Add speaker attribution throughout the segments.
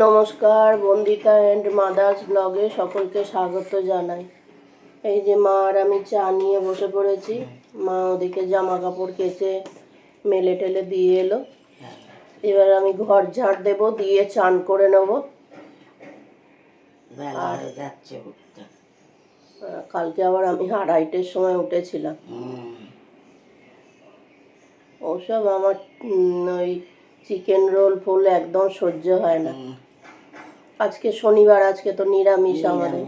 Speaker 1: নমস্কার Bandita and mother's ব্লগে সকলকে স্বাগত জানাই। এই যে মা আর আমি চা নিয়ে বসে পড়েছি মা ওদিকে জামা কাপড় কেচে মেলে টেলে দিয়ে এলো। এবার আমি ঘর ঝাড় দেবো দিয়ে চান করে নেব। কালকে আবার আমি আড়াইটের সময় উঠেছিলাম। ওসব আমার ওই চিকেন রোল ফুল একদম সহ্য হয় না। আজকে শনিবার আজকে তো নিরামিষ আমাদের।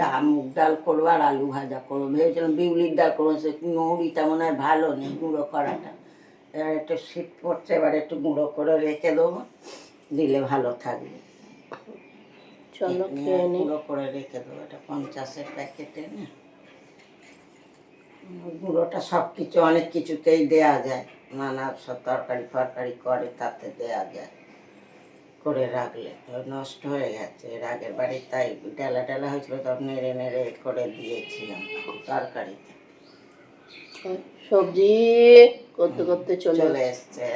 Speaker 2: ডাল মুগ ডাল করব আর আলু ভাজা করব। ভেবেছিলাম বিউলির ডাল করব সে মৌরিটা মনে হয় ভালো নেই গুঁড়ো করাটা। এবার একটু শীত পড়ছে এবার একটু গুঁড়ো করে রেখে দেবো দিলে ভালো থাকবে।
Speaker 1: চলো খেয়ে নিই
Speaker 2: গুঁড়ো করে রেখে দেবো এটা পঞ্চাশের প্যাকেটে না। গুঁড়োটা সব কিছু অনেক কিছুতেই দেয়া যায়। নানা সব তরকারি ফরকারি করে তাতে দেয়া যায় করে রাখলে। তো নষ্ট হয়ে গেছে এর আগের বাড়ি তাই ডেলা ডেলা হয়েছিল তখন নেড়ে নেড়ে করে দিয়েছিলাম তরকারিতে।
Speaker 1: সবজি করতে করতে চলে
Speaker 2: চলে এসছে।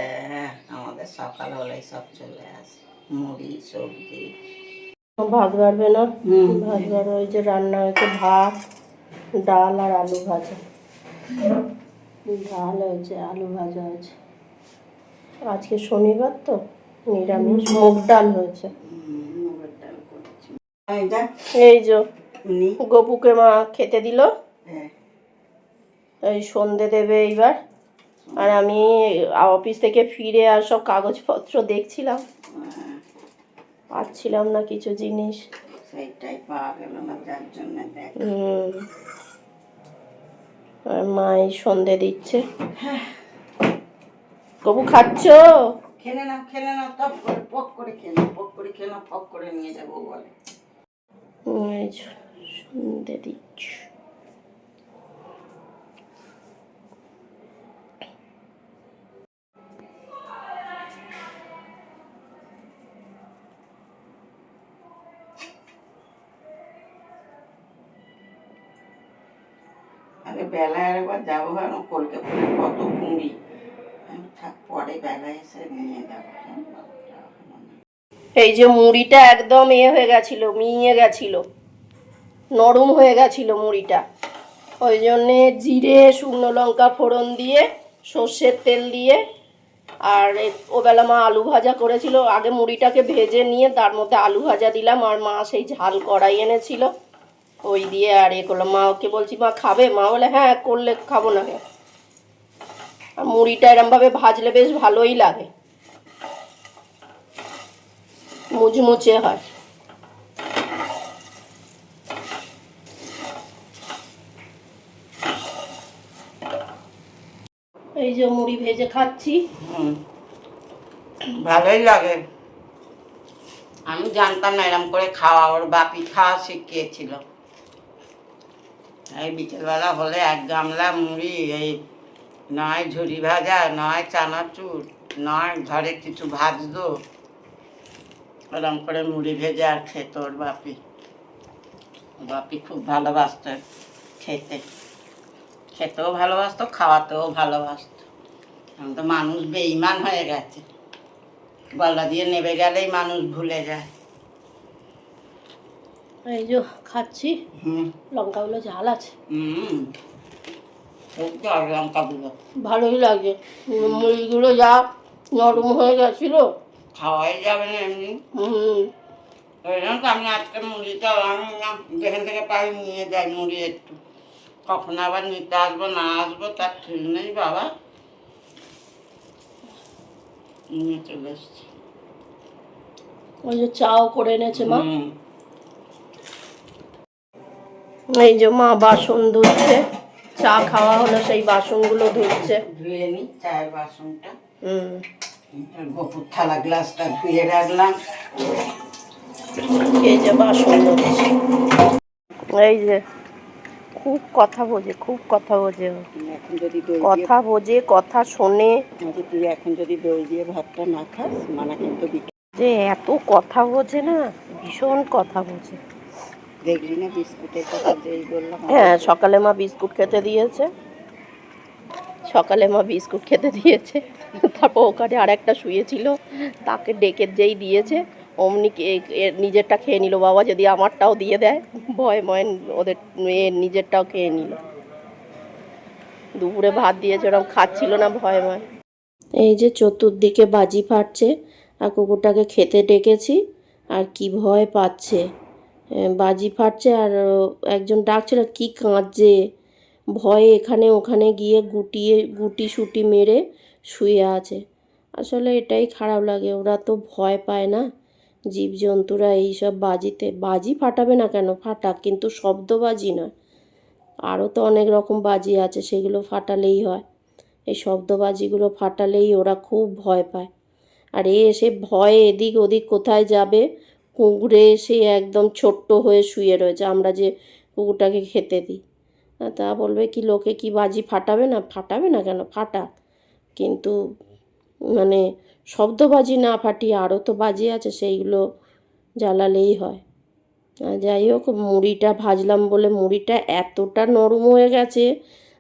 Speaker 2: আমাদের সকাল হলেই সব চলে আসে মুড়ি সবজি।
Speaker 1: ভাত বাড়বে না। ভাত বাড়বে ওই যে রান্না হয়েছে ভাত ডাল আর আলু ভাজা। ডাল হয়েছে আলু ভাজা হয়েছে। আজকে শনিবার তো নিরামিষ মুগ ডাল হয়েছে। এই যে। গপুকে মা খেতে দিল।
Speaker 2: হ্যাঁ।
Speaker 1: এই সন্ধে দেবে এইবার। আর আমি অফিস থেকে ফিরে আর সব কাগজপত্র দেখছিলাম।
Speaker 2: হ্যাঁ,
Speaker 1: পাচ্ছিলাম না কিছু জিনিস।
Speaker 2: সেইটাই পাওয়া গেল না যার জন্য
Speaker 1: হুম। আর মাই সন্ধে দিচ্ছে। কবু খাচ্ছ?
Speaker 2: খেলে না খেলে না তপ করে পক করে খেলে পক করে খেলে নাও পক করে নিয়ে যাব বলে।
Speaker 1: সন্ধে দিচ্ছ।
Speaker 2: বেলায় একবার যাব ভাবলাম কলকাতায় কত কুড়ি। পরে বেলায় এসে নিয়ে যাব।
Speaker 1: এই যে মুড়িটা একদম এ হয়ে গেছিল, মিয়ে গেছিল, নরম হয়ে গেছিল মুড়িটা। ওই জন্যে জিরে, শুকনো লঙ্কা ফোড়ন দিয়ে, সর্ষের তেল দিয়ে, আর ওবেলা মা আলু ভাজা করেছিল। আগে মুড়িটাকে ভেজে নিয়ে তার মধ্যে আলু ভাজা দিলাম, আর মা সেই ঝাল কড়াই এনেছিল। ওই দিয়ে আর এ করলাম মা ওকে বলছি, মা, খাবে? মা বলে হ্যাঁ করলে খাব না কেন? আর মুড়িটা এরমভাবে ভাজলে বেশ ভালোই লাগে। মুচমুচে হয়। এই যে মুড়ি ভেজে খাচ্ছি।
Speaker 2: ভালোই লাগে। আমি জানতাম না এরম করে খাওয়া, ওর বাপি খাওয়া শিখিয়েছিল। এই বিকেলবেলা হলে এক গামলা মুড়ি, এই নয় ঝুরি ভাজা, নয় চানাচুর, নয় ঘরে কিছু ভাজতো ওরম করে মুড়ি ভেজে আর খেত ওর বাপি। বাপি খুব ভালোবাসত খেতে। খেতেও ভালোবাসত, খাওয়াতেও ভালোবাসতো। এখন তো মানুষ বেইমান হয়ে গেছে। গলা দিয়ে নেবে গেলেই মানুষ ভুলে যায়।
Speaker 1: এই যে খাচ্ছি। লঙ্কাগুলো ঝাল আছে।
Speaker 2: লঙ্কাগুলো
Speaker 1: ভালোই লাগে। মুড়িগুলো যা নরম হয়ে গেছিল।
Speaker 2: খাওয়াই যাবে না এমনি।
Speaker 1: হুম।
Speaker 2: ওই জন্য তো আমি আজকে মুড়িটা আমি যেখান থেকে পাই নিয়ে যাই মুড়ি একটু। কখন আবার নিতে আসব না আসব তার ঠিক নেই বাবা। নিয়ে চলে এসছি।
Speaker 1: ওই যে চাও করে এনেছে মা। এই যে মা বাসন ধুচ্ছে চা খাওয়া হলো সেই বাসনগুলো ধুচ্ছে।
Speaker 2: ধুয়ে নিই চায়ের বাসনটা।
Speaker 1: হুম।
Speaker 2: গোপুর থালা গ্লাসটা ধুয়ে রাখলাম।
Speaker 1: এই যে বাসন ধুচ্ছে। এই যে খুব কথা বোঝে খুব কথা বোঝে
Speaker 2: এখন যদি
Speaker 1: কথা বোঝে কথা শোনে।
Speaker 2: তুই এখন যদি দই দিয়ে ভাতটা না খাস মানা কিন্তু
Speaker 1: যে এত কথা বোঝে না ভীষণ কথা বোঝে।
Speaker 2: দেখলি না বিস্কুটের কথা যেই বললাম
Speaker 1: হ্যাঁ সকালে মা বিস্কুট খেতে দিয়েছে। সকালে মা বিস্কুট খেতে দিয়েছে। তারপর ওখানে আরেকটা শুয়েছিল তাকে ডেকে যেই দিয়েছে অমনি নিজেরটা খেয়ে নিল বাবা যদি আমারটাও দিয়ে দেয় ভয় ময় ওদের নিজেরটাও খেয়ে নিল। দুপুরে ভাত দিয়েছে ওরকম খাচ্ছিল না ভয় ময়। এই যে চতুর্দিকে বাজি ফাটছে আর কুকুরটাকে খেতে ডেকেছি আর কি ভয় পাচ্ছে। বাজি ফাটছে আর একজন ডাকছিল, কি কাঁদছে? ভয়ে এখানে ওখানে গিয়ে গুটিয়ে, গুটি সুটি মেরে শুয়ে আছে। আসলে এটাই খারাপ লাগে, ওরা তো ভয় পায় না। জীবজন্তুরা এইসব বাজিতে, বাজি ফাটাবে না কেন? ফাটাক, কিন্তু শব্দবাজি নয় আরও তো অনেক রকম বাজি আছে, সেগুলো ফাটালেই হয়। এই শব্দবাজিগুলো ফাটালেই ওরা খুব ভয় পায়। আর এ এসে ভয়ে এদিক ওদিক কোথায় যাবে কুকুরে এসে একদম ছোট্ট হয়ে শুয়ে রয়েছে, আমরা যে কুকুরটাকে খেতে দিই। তা বলবে কি, লোকে কি বাজি ফাটাবে না? ফাটাবে না কেন? ফাটা। কিন্তু মানে শব্দবাজি না ফাটিয়ে আরও তো বাজি আছে, সেইগুলো জ্বালালেই হয়। যাই হোক, মুড়িটা ভাজলাম বলে মুড়িটা এতটা নরম হয়ে গেছে,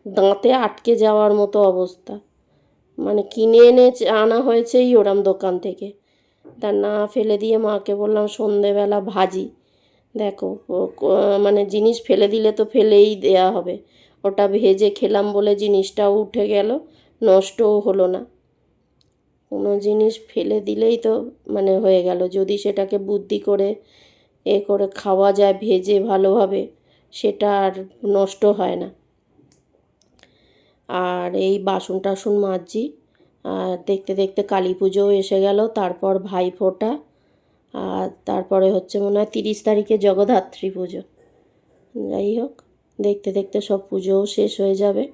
Speaker 1: দাঁতে আটকে যাওয়ার মতো অবস্থা। মানে কিনে এনে আনা হয়েছে ওরম দোকান থেকে। তা না ফেলে দিয়ে মাকে বললাম, সন্ধেবেলা ভাজি। দেখো মানে জিনিস ফেলে দিলে তো ফেলেই দেয়া হবে। ওটা ভেজে খেলাম বলে জিনিসটাও উঠে গেল, নষ্টও হলো না। কোনো জিনিস ফেলে দিলেই তো মানে হয়ে গেল। যদি সেটাকে বুদ্ধি করে, এ করে খাওয়া যায় ভেজে ভালোভাবে, সেটা আর নষ্ট হয় না। আর এই বাসন টাসন আর দেখতে দেখতে কালী পুজোও এসে গেল তারপর ভাই ফোঁটা আর তারপরে হচ্ছে মনে হয় তিরিশ তারিখে জগদ্ধাত্রী পুজো। যাই হোক দেখতে দেখতে সব পুজোও শেষ হয়ে যাবে।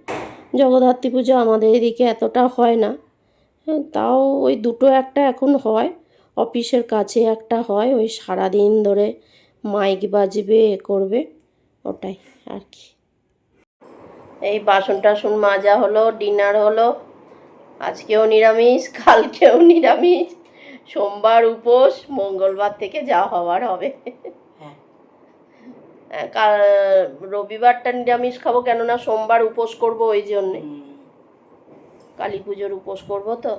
Speaker 1: জগদ্ধাত্রী পুজো আমাদের এদিকে এতটা হয় না। হ্যাঁ, তাও ওই দুটো একটা এখন হয় অফিসের কাছে একটা হয় ওই সারাদিন ধরে মাইক বাজবে এ করবে ওটাই আর কি। এই বাসন টাসন মাজা হলো ডিনার হলো আজকেও নিরামিষ কালকেও নিরামিষ। সোমবার উপোস মঙ্গলবার থেকে যা হওয়ার হবে।
Speaker 2: হ্যাঁ।
Speaker 1: রবিবারটা নিরামিষ খাব কেননা সোমবার উপোস করব ওই জন্যে। কালী পুজোর উপোস করব তো।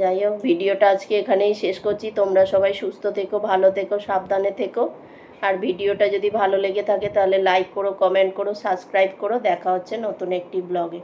Speaker 1: যাই হোক ভিডিওটা আজকে এখানেই শেষ করছি। তোমরা সবাই সুস্থ থেকো ভালো থেকো সাবধানে থেকো। আর ভিডিওটা যদি ভালো লেগে থাকে তাহলে লাইক করো কমেন্ট করো সাবস্ক্রাইব করো। দেখা হচ্ছে নতুন একটি ব্লগে